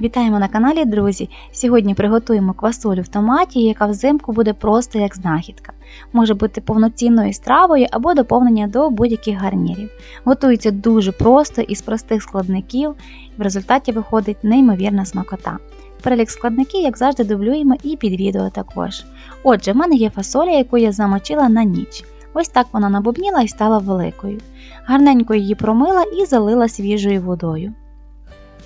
Вітаємо на каналі, друзі! Сьогодні приготуємо квасолю в томаті, яка взимку буде просто як знахідка. Може бути повноцінною стравою або доповнення до будь-яких гарнірів. Готується дуже просто із простих складників, в результаті виходить неймовірна смакота. Перелік складників, як завжди, дублюємо і під відео також. Отже, в мене є фасоля, яку я замочила на ніч. Ось так вона набубніла і стала великою. Гарненько її промила і залила свіжою водою.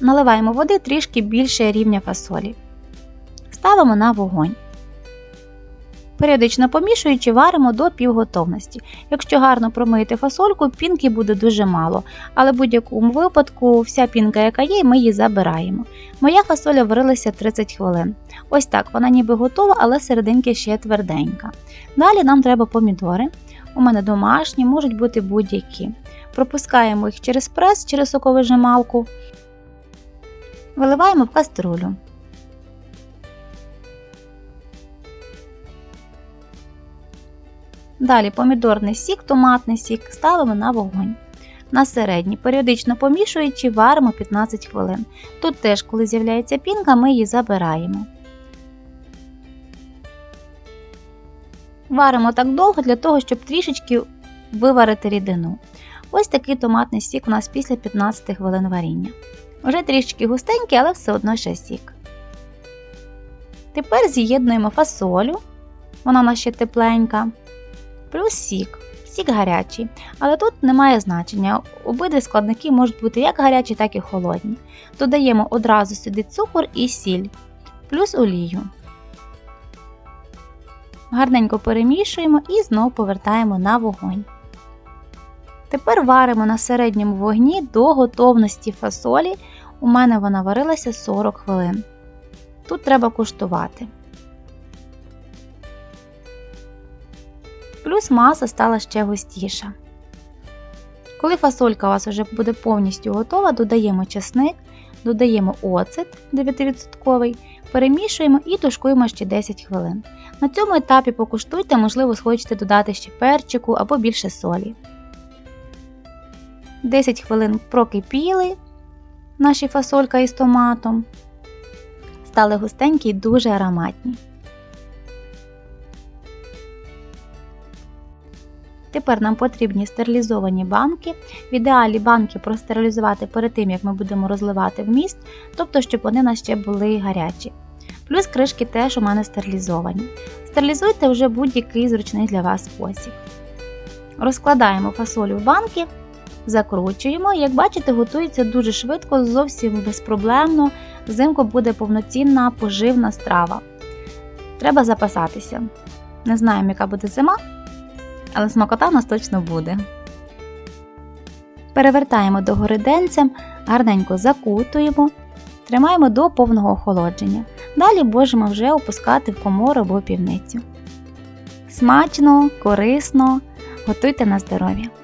Наливаємо води трішки більше рівня фасолі. Ставимо на вогонь. Періодично помішуючи, варимо до півготовності. Якщо гарно промити фасольку, пінки буде дуже мало, але в будь-якому випадку вся пінка, яка є, ми її забираємо. Моя фасоля варилася 30 хвилин. Ось так, вона ніби готова, але серединки ще тверденька. Далі нам треба помідори. У мене домашні, можуть бути будь-які. Пропускаємо їх через прес, через соковижималку. Виливаємо в каструлю. Далі помідорний сік, томатний сік ставимо на вогонь. На середній, періодично помішуючи, варимо 15 хвилин. Тут теж, коли з'являється пінка, ми її забираємо. Варимо так довго для того, щоб трішечки виварити рідину. Ось такий томатний сік у нас після 15 хвилин варіння. Вже трішки густенький, але все одно ще сік. Тепер з'єднуємо фасолю, вона у нас ще тепленька, плюс сік. Сік гарячий, але тут немає значення. Обидві складники можуть бути як гарячі, так і холодні. Додаємо одразу сюди цукор і сіль, плюс олію. Гарненько перемішуємо і знову повертаємо на вогонь. Тепер варимо на середньому вогні до готовності фасолі. У мене вона варилася 40 хвилин. Тут треба куштувати. Плюс маса стала ще густіша. Коли фасолька у вас вже буде повністю готова, додаємо чесник, додаємо оцет 9%, перемішуємо і тушкуємо ще 10 хвилин. На цьому етапі покуштуйте, можливо, схочете додати ще перчику або більше солі. 10 хвилин прокипіли наші фасолька із томатом. Стали густенькі і дуже ароматні. Тепер нам потрібні стерилізовані банки. В ідеалі банки простерилізувати перед тим, як ми будемо розливати вміст, тобто, щоб вони нас ще були гарячі. Плюс кришки теж у мене стерилізовані. Стерилізуйте вже будь-який зручний для вас спосіб. Розкладаємо фасолю в банки, закручуємо. Як бачите, готується дуже швидко, зовсім безпроблемно. Взимку буде повноцінна поживна страва. Треба запасатися. Не знаємо, яка буде зима, але смакота у нас точно буде. Перевертаємо догори денцем, гарненько закутуємо, тримаємо до повного охолодження. Далі можемо вже опускати в комору або півницю. Смачно, корисно, готуйте на здоров'я!